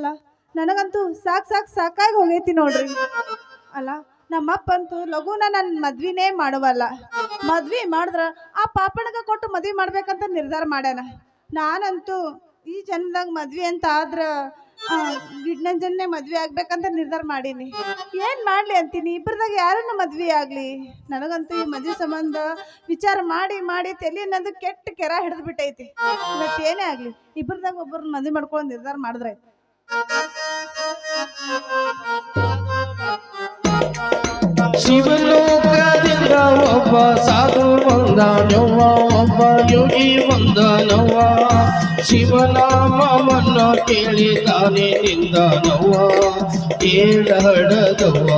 ಅಲ್ಲ? ನನಗಂತೂ ಸಾಕು ಸಾಕು ಸಾಕಾಗಿ ಹೋಗೈತಿ ನೋಡ್ರಿ. ಅಲ್ಲ ನಮ್ಮಪ್ಪ ಅಂತೂ ಲಘುನ ನನ್ನ ಮದ್ವಿನೇ ಮಾಡುವಲ್ಲ. ಮದ್ವಿ ಮಾಡಿದ್ರ ಆ ಪಾಪಣಗ ಕೊಟ್ಟು ಮದ್ವಿ ಮಾಡ್ಬೇಕಂತ ನಿರ್ಧಾರ ಮಾಡ್ಯಾನ. ನಾನಂತೂ ಈ ಜನ್ಮದಾಗ ಮದ್ವಿ ಅಂತ ಆದ್ರ ಗಿಡ್ನಂಜನ್ನೇ ಮದ್ವೆ ಆಗ್ಬೇಕಂತ ನಿರ್ಧಾರ ಮಾಡೀನಿ. ಏನ್ ಮಾಡ್ಲಿ ಅಂತೀನಿ? ಇಬ್ಬರದಾಗ ಯಾರನ್ನ ಮದ್ವೆ ಆಗ್ಲಿ? ನನಗಂತೂ ಈ ಮದ್ವೆ ಸಂಬಂಧ ವಿಚಾರ ಮಾಡಿ ಮಾಡಿ ತಲೆ ಅನ್ನೋದು ಕೆಟ್ಟ ಕೆರ ಹಿಡಿದು ಬಿಟ್ಟೈತಿ. ಇವತ್ತು ಏನೇ ಆಗ್ಲಿ? ಇಬ್ಬರದಾಗ ಒಬ್ಬರನ್ನ ಮದ್ವೆ ಮಾಡ್ಕೊಂಡು ನಿರ್ಧಾರ ಮಾಡಿದ್ರೆ ಶಿವಲೋಕದಿಂದ ಒಬ್ಬ ಸಾಧು ಬಂದನವ್ವ ಒಬ್ಬ ಯೋಗಿ ಬಂದನವ್ವ ಶಿವನಾಮವನ್ನು ಕೇಳಿದಾನೆ ನಿಂದನವ್ವ ಕೇಳಡದವ್ವ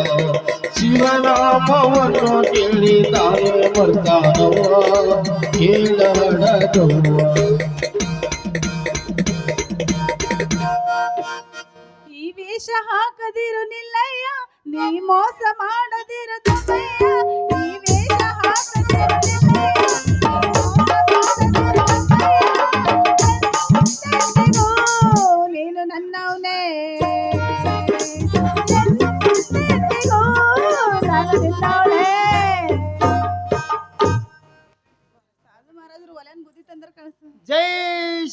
ಶಿವನಾಮವನ್ನು ಕೇಳಿದಾನೆ ಬರ್ತಾನವ್ವ. ಕೇಳಡದವ್ವ ಹಾಕದಿರು ನಿಲ್ಲಯ್ಯ ನೀ ಮೋಸ ಮಾಡದಿರು ತಮ್ಮಯ್ಯ ಈ ವೇಷ ಹಾಕದಿರು ನೀನು ನನ್ನವನೇ. ಜೈ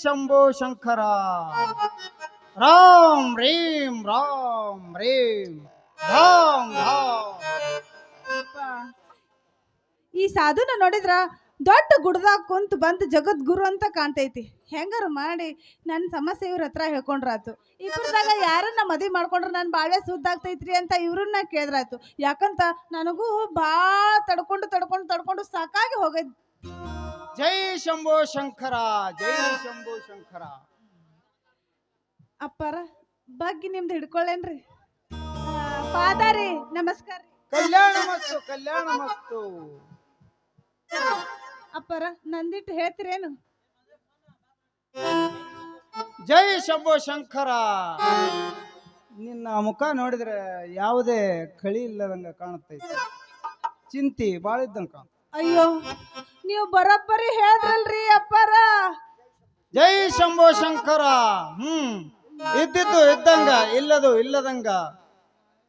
ಶಂಭೋ ಶಂಕರ. ರಾಮ್ ರೀಂ ರಾಮ್ ರೀಂ ಧಾಮ್ ಧಾಮ್ ಈ ಸಾಧುನ ನೋಡಿದ್ರ ದೊಡ್ಡ ಗುಡ್ದಾಗ ಕುಂತು ಬಂದು ಜಗದ್ಗುರು ಅಂತ ಕಾಣ್ತೈತಿ. ಹೆಂಗಾರು ಮಾಡಿ ನನ್ನ ಸಮಸ್ಯೆ ಇವ್ರ ಹತ್ರ ಹೇಳ್ಕೊಂಡ್ರಾತು. ಇಬ್ಬರದಾಗ ಯಾರನ್ನ ಮದುವೆ ಮಾಡ್ಕೊಂಡ್ರೆ ನನ್ನ ಬಾಳೆ ಸುದ್ದಾಗ್ತೈತ್ರಿ ಅಂತ ಇವ್ರನ್ನ ಕೇಳಿದ್ರಾತು. ಯಾಕಂತ ನನಗೂ ಭಾಳ ತಡ್ಕೊಂಡು ತಡ್ಕೊಂಡು ತಡ್ಕೊಂಡು ಸಾಕಾಗಿ ಹೋಗೈತಿ. ಜೈ ಶಂಭೋ ಶಂಕರ ಜೈ ಶಂಭೋ ಶಂಕರ. ಅಪ್ಪಾರ ಬಗ್ಗಿ ನಿಮ್ದು ಹಿಡ್ಕೊಳ್ಳೇನ್ರಿ. ಪಾದಾರಿ ನಮಸ್ಕಾರ. ಕಲ್ಯಾಣ ಮಸ್ತು ಕಲ್ಯಾಣ ಮಸ್ತು. ಅಪ್ಪಾರ ನಂದಿಟ್ಟು ಹೇಳ್ತಿರೇನು? ಜೈ ಶಂಭೋ ಶಂಕರ. ನಿನ್ನ ಮುಖ ನೋಡಿದ್ರೆ ಯಾವುದೇ ಕಳಿ ಇಲ್ಲದಂಗ ಕಾಣುತ್ತೈತೆ. ಚಿಂತಿ ಭಾಳ ಇದ್ದಂಗ ಅಯ್ಯೋ ನೀವು ಬರೋಬ್ಬರಿ ಹೇಳಿದ್ರಲ್ರಿ ಅಪ್ಪಾರ. ಜೈ ಶಂಭೋ ಶಂಕರ. ಹ್ಮ್. ಇದ್ದಿದ್ದು ಇದ್ದಂಗ ಇಲ್ಲದು ಇಲ್ಲದಂಗ.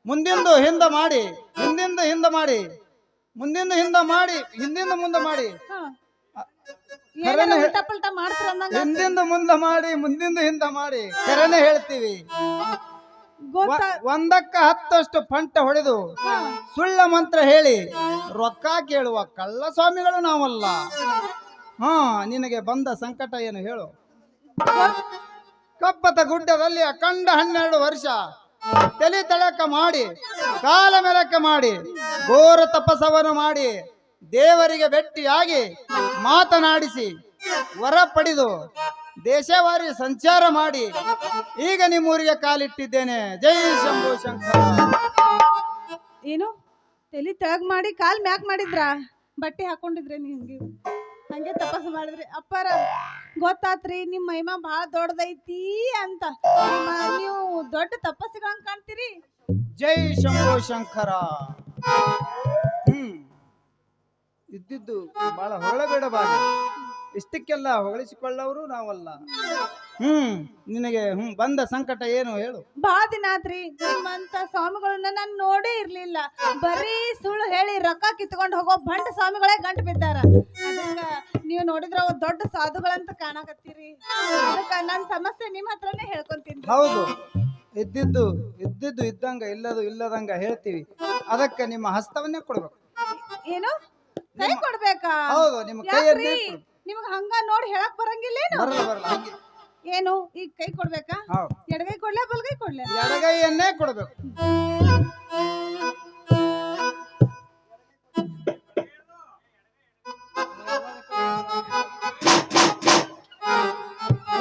ಮುಂದಿಂದು ಹಿಂದ ಮಾಡಿ ಹಿಂದಿಂದ ಹಿಂದ ಮಾಡಿ ಮುಂದಿಂದ ಹಿಂದ ಮಾಡಿ ಹಿಂದಿಂದ ಮುಂದ ಮಾಡಿ. ಮಾಡ್ತೀರ ಅಂದಂಗ ಹಿಂದಿಂದ ಮುಂದ ಮಾಡಿ ಮುಂದಿಂದ ಹಿಂದ ಮಾಡಿ. ಕರೆನೆ ಹೇಳ್ತೀವಿ. ಗೊತ್ತಾ? ಒಂದಕ್ಕ ಹತ್ತಷ್ಟು ಪಂಟ ಹೊಡೆದು. ಸುಳ್ಳ ಮಂತ್ರ ಹೇಳಿ ರೊಕ್ಕ ಕೇಳುವ ಕಳ್ಳ ಸ್ವಾಮಿಗಳು ನಾವಲ್ಲ. ಹಾ ನಿನಗೆ ಬಂದ ಸಂಕಟ ಏನು ಹೇಳು? ಕಪ್ಪತ ಗುಡ್ಡದಲ್ಲಿ ಅಖಂಡ ಹನ್ನೆರಡು ವರ್ಷ. ತಲೆ ತಳಕ ಮಾಡಿ, ಕಾಲ ಮೆಲಕ ಮಾಡಿ, ಘೋರ ತಪಸ್ಸವನ್ನು ಮಾಡಿ, ದೇವರಿಗೆ ಭೇಟಿಯಾಗಿ ಮಾತನಾಡಿಸಿ, ವರ ಪಡೆದು, ದೇಶವಾರಿ ಸಂಚಾರ ಮಾಡಿ, ಈಗ ನಿಮ್ಮೂರಿಗೆ ಕಾಲಿಟ್ಟಿದ್ದೇನೆ. ಜೈ ಶಂಭು ಶಂಕರ. ಏನು? ತಲೆ ತೆಳಗ್ ಮಾಡಿ, ಕಾಲ್ ಮ್ಯಾಕ್ ಮಾಡಿದ್ರ? ಬಟ್ಟೆ ಹಾಕೊಂಡಿದ್ರೆ ಹಿಂಗೆ? ಹಂಗೆ ತಪಸ್ಸು ಮಾಡಿದ್ರಿ. ಅಪ್ಪಾರ, ಗೊತ್ತಾತ್ರಿ, ನಿಮ್ಮ ಮಹಿಮಾ ಬಹಳ ದೊಡ್ಡದೈತಿ ಅಂತ. ನೀವು ದೊಡ್ಡ ತಪಸ್ಸುಗಳಂಗ್ ಕಾಣ್ತೀರಿ. ಜೈ ಶಂಭು ಶಂಕರ. ಹ್ಮ್. ಇದ್ದಿದ್ದು ಬಹಳ ಹೊಗಳಬೇಡಬಾರದು ಇಷ್ಟಕ್ಕೆಲ್ಲ ಹೊಗಳಿಸಿಕೊಳ್ಳವರು ನಾವಲ್ಲ. ಹ್ಮ್. ನಿನಗೆ ಹ್ಮ್ ಬಂದ ಸಂಕಟ ಏನು ಹೇಳು. ಬಾ ದಿನಾತ್ರಿ ನಿಮ್ಮಂತ ಸ್ವಾಮಿಗಳನ್ನ ನಾನು ನೋಡೇ ಇರ್ಲಿಲ್ಲ. ಬರೀ ಸುಳ್ಳು ಹೇಳಿ ರೊಕ್ಕ ಕಿತ್ಕೊಂಡು ಹೋಗೋ ಬಂಡ ಸ್ವಾಮಿಗಳೇ ಗಂಟು ಬಿದ್ದಾರ. ಅದಕ್ಕ ನೀವು ನೋಡಿದ್ರ ಅವ್ರು ದೊಡ್ಡ ಸಾಧುಗಳಂತ ಕಾಣಕತ್ತೀರಿ. ಅದಕ್ಕ ನನ್ನ ಸಮಸ್ಯೆ ನಿಮ್ಮ ಹತ್ರನೇ ಹೇಳ್ಕೊಂತೀನಿ. ಹೌದು. ಇದ್ದಿದ್ದು ಇದ್ದಿದ್ದು ಇದ್ದಂಗ ಇಲ್ಲದು ಇಲ್ಲದಂಗ ಹೇಳ್ತೀವಿ. ಅದಕ್ಕೆ ನಿಮ್ಮ ಹಸ್ತವನ್ನೇ ಕೊಡ್ಬೇಕು. ಏನು? ಕೈ ಕೊಡ್ಬೇಕಾ? ಹೌದು ನಿಮ್ಮ ಕೈಯನ್ನೇ ಯಾಕ್ರಿ? ಕೊಡು. ನಿಮ್ಗ ಹಂಗ ನೋಡಿ ಹೇಳಕ್ ಬರಂಗಿಲ್ಲೇನು? ಬರಲ್ಲ ಬರಲ್ಲ. ಹಂಗೆ ಏನು ಈಗ ಕೈ ಕೊಡ್ಬೇಕಾ? ಹೌದು. ಎಡಗೈ ಕೊಡ್ಲಾ ಬಲ್ಗೈ ಕೊಡ್ಲಾ? ಎಡಗೈಯನ್ನೇ ಕೊಡ್ಬೇಕು.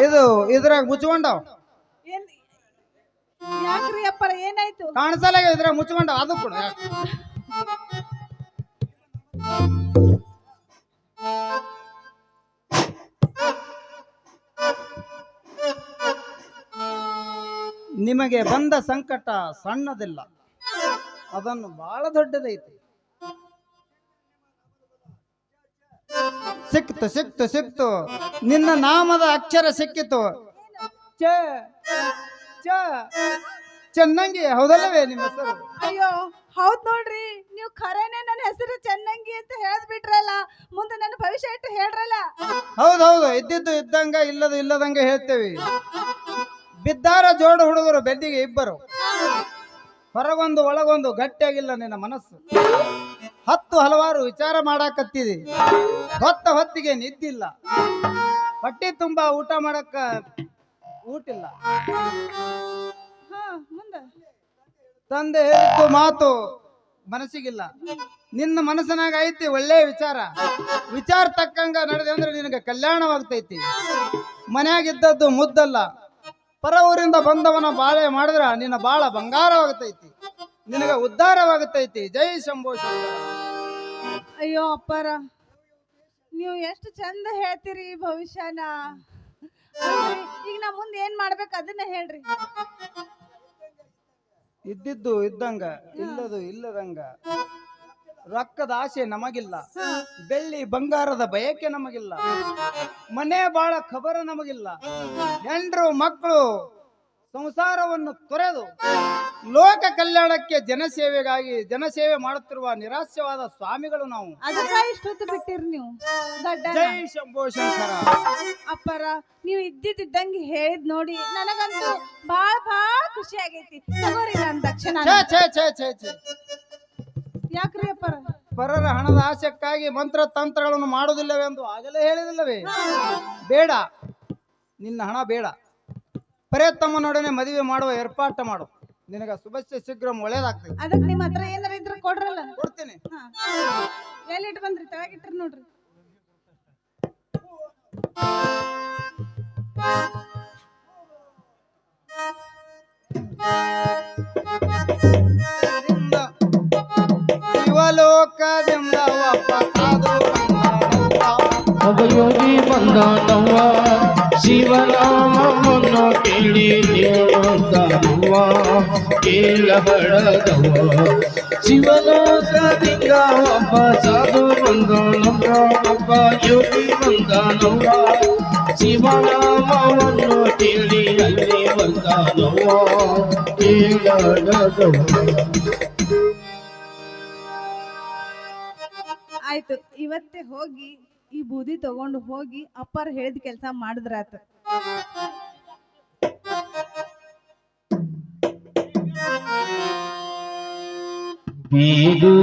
ಇದು ಇದ್ರಾಗ ಮುಚ್ಕೊಂಡವ್. ಏನ್ ಯಾಕ್ರಿ ಅಪ್ಪರ ಏನಾಯ್ತು? ಕಾಣಿಸಲ್ಲ ಇದ್ರಾಗ ಮುಚ್ಕೊಂಡವ್. ಅದು ಕೊಡು ಯಾಕೆ? ನಿಮಗೆ ಬಂದ ಸಂಕಟ ಸಣ್ಣದಿಲ್ಲ. ಅದನ್ನು ಬಹಳ ದೊಡ್ಡದೈತಿ. ಸಿಕ್ತು ಸಿಕ್ತು ಸಿಕ್ತು. ನಿನ್ನ ನಾಮದ ಅಕ್ಷರ ಸಿಕ್ಕಿತು. ಚ ಚ. ಚನ್ನಂಗಿ ಹೌದಲ್ಲವೇ ನಿಮ್ಮ ಹೆಸರು? ಅಯ್ಯೋ ಹೌದ್ ನೋಡ್ರಿ. ನೀವು ಖರೇನೆ ನನ್ನ ಹೆಸರು ಚೆನ್ನಂಗಿ ಅಂತ ಹೇಳ್ಬಿಟ್ರಲ್ಲ ಮುಂದೆ ನನ್ನ ಭವಿಷ್ಯ ಇಟ್ಟು ಹೇಳ್ರಲ್ಲ. ಹೌದೌದು ಇದ್ದಿದ್ದು ಇದ್ದಂಗ ಇಲ್ಲದ ಇಲ್ಲದಂಗ ಹೇಳ್ತೇವೆ. ಬಿದ್ದಾರ ಜೋಡು ಹುಡುಗರು ಬೆದ್ದಿಗೆ ಇಬ್ಬರು. ಹೊರಗೊಂದು ಒಳಗೊಂದು ಗಟ್ಟಿಯಾಗಿಲ್ಲ ನಿನ್ನ ಮನಸ್ಸು. ಹತ್ತು ಹಲವಾರು ವಿಚಾರ ಮಾಡಾಕತ್ತಿದೆ. ಹೊತ್ತ ಹೊತ್ತಿಗೆ ನಿದ್ದಿಲ್ಲ. ಹೊಟ್ಟೆ ತುಂಬಾ ಊಟ ಮಾಡಕ್ಕ ಊಟಿಲ್ಲ. ತಂದೆ ಹೇಳಿದ್ದು ಮಾತು ಮನಸ್ಸಿಗಿಲ್ಲ. ನಿನ್ನ ಮನಸ್ಸಿನಾಗ ಐತಿ ಒಳ್ಳೆ ವಿಚಾರ. ವಿಚಾರ ತಕ್ಕಂಗ ನಡೆದೆ ಅಂದ್ರೆ ನಿನಗೆ ಕಲ್ಯಾಣವಾಗ್ತೈತಿ. ಮನ್ಯಾಗಿದ್ದದ್ದು ಮುದ್ದಲ್ಲ. ಪರ ಊರಿಂದ ಬಂದವನ ಬಾಳೆ ಮಾಡಿದ್ರ ನಿನ್ನ ಬಾಳ ಬಂಗಾರವಾಗತೈತಿ. ನಿನಗೆ ಉದ್ಧಾರವಾಗತೈತಿ. ಜೈ ಶಂಭೋ ಅಯ್ಯೋ ಅಪ್ಪರ ನೀವು ಎಷ್ಟು ಚಂದ ಹೇಳ್ತೀರಿ ಭವಿಷ್ಯನ. ಈಗ ನಾ ಮುಂದೆ ಏನ್ ಮಾಡ್ಬೇಕು ಅದನ್ನ ಹೇಳ್ರಿ. ಇದ್ದಿದ್ದು ಇದ್ದಂಗ ಇಲ್ಲದು ಇಲ್ಲದಂಗ. ರೊಕ್ಕದ ಆಸೆ ನಮಗಿಲ್ಲ. ಬೆಳ್ಳಿ ಬಂಗಾರದ ಬಯಕೆ ನಮಗಿಲ್ಲ. ಮನೆ ಬಾಳ ಖಬರ ನಮಗಿಲ್ಲ. ಹೆಂಡ್ರು ಮಕ್ಕಳು ಸಂಸಾರವನ್ನು ತೊರೆದು ಲೋಕ ಕಲ್ಯಾಣಕ್ಕೆ ಜನಸೇವೆಗಾಗಿ ಜನಸೇವೆ ಮಾಡುತ್ತಿರುವ ನಿರಾಸ್ಯವಾದ ಸ್ವಾಮಿಗಳು ನಾವು. ಅದಕ್ಕ ಇಷ್ಟೊತ್ತು ಬಿಟ್ಟಿರಿ ನೀವು. ದಡ್ಡ ಜೈ ಶಂಭೋ ಶಂಕರ. ಅಪ್ಪರ ನೀವು ಇದ್ದಿದ್ದಂಗೆ ಹೇಳಿದ್ ನೋಡಿ ನನಗಂತೂ ಬಹಳ ಬಹಳ ಖುಷಿ ಆಗೈತಿ. ತಗೋರಿ ನನ್ ದಕ್ಷಿಣ ಛೇ ಛೇ ಛೇ ಛೇ ಛೇ. ಯಾಕ್ರಿ ಅಪ್ಪರ? ಪರರ ಹಣದ ಆಸಕ್ಕಾಗಿ ಮಂತ್ರ ತಂತ್ರಗಳನ್ನು ಮಾಡುವುದಿಲ್ಲವೆಂದು ಆಗಲೇ ಹೇಳಿದಿಲ್ಲವೇ? ಬೇಡ. ನಿನ್ನ ಹಣ ಬೇಡ. ತಮ್ಮನೊಡನೆ ಮದುವೆ ಮಾಡುವ ಏರ್ಪಾಟ ಮಾಡು. ನಿನಗ ಶುಭಸ್ಯ ಶೀಘ್ರ ಒಳ್ಳೇದಾಗ್ತದೆ. ಅದಕ್ಕೆ ನಿಮ್ಮ ಹತ್ರ ಏನಾರ ಇದ್ರ ಕೊಡ್ರಲ್ಲ. ಕೊಡ್ತೀನಿ. ಹಾ. ಎಲ್ಲಿಟ್ಟು ಬಂದ್ರಿ? ತೆಳಗಿಟ್ರಿ ನೋಡ್ರಿ. ಶಿವಲೋಕದಿಂದ ಒಬ್ಬ ಸಾಧು ಬಂದನವ್ವ. ಅವಯೋಗಿ ಬಂದಾನವ್ವ ಶಿವನಾಮವನ್ನು ಕೇಳಿ ದೇವಂತಾನವ್ವ ಕೇಳಬಡದವ್ವ ಶಿವಲೋಕದಿಂದ ಒಬ್ಬ ಸಾಧು ಬಂದಾನವ್ವ ಒಬ್ಬ ಯೋಗಿ ಬಂದಾನವ್ವ ಶಿವನಾಮವನ್ನು ಕೇಳಿ ಅಲ್ಲಿ ಬಂದಾನವ್ವ ಕೇಳಬಡದವ್ವ ಆಯ್ತು. ಇವತ್ತೇ ಹೋಗಿ ಈ ಬೂದಿ ತಗೊಂಡು ಹೋಗಿ ಅಪ್ಪರ್ ಹೇಳಿದ ಕೆಲಸ ಮಾಡಿದ್ರಾತ. ಬೀಡು